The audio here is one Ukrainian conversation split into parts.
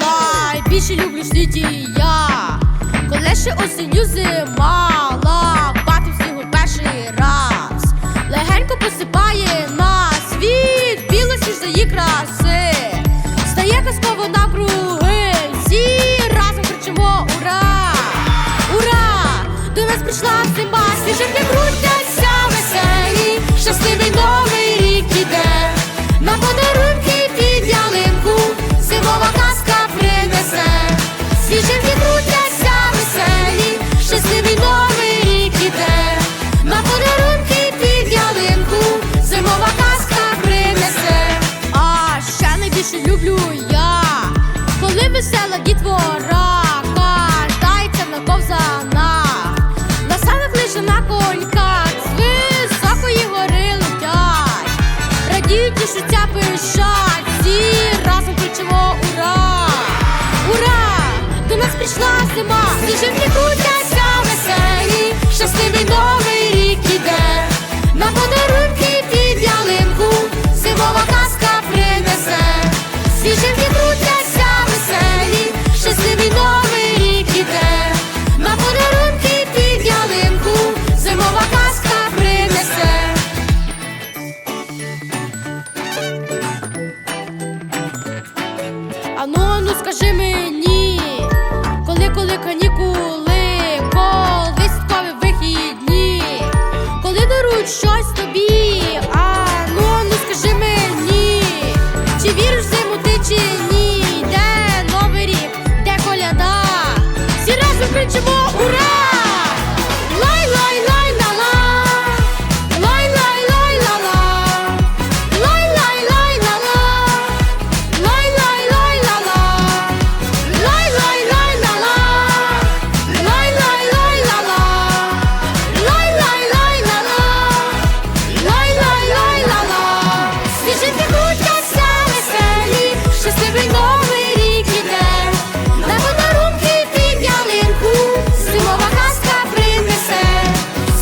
Найбільше люблю в світі я, коли ще осінню зима, зима, сніжинки прийшла зима, сніжинки крутяться веселі, щасливий новий рік іде, на подарунки під ялинку, зимова казка принесе, сніжинки крутяться веселі, щасливий новий рік іде, на подарунки під ялинку, зимова казка принесе. Ану, ану, скажи мені,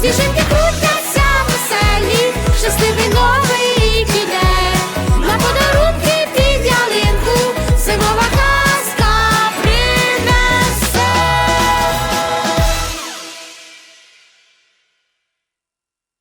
一身的苦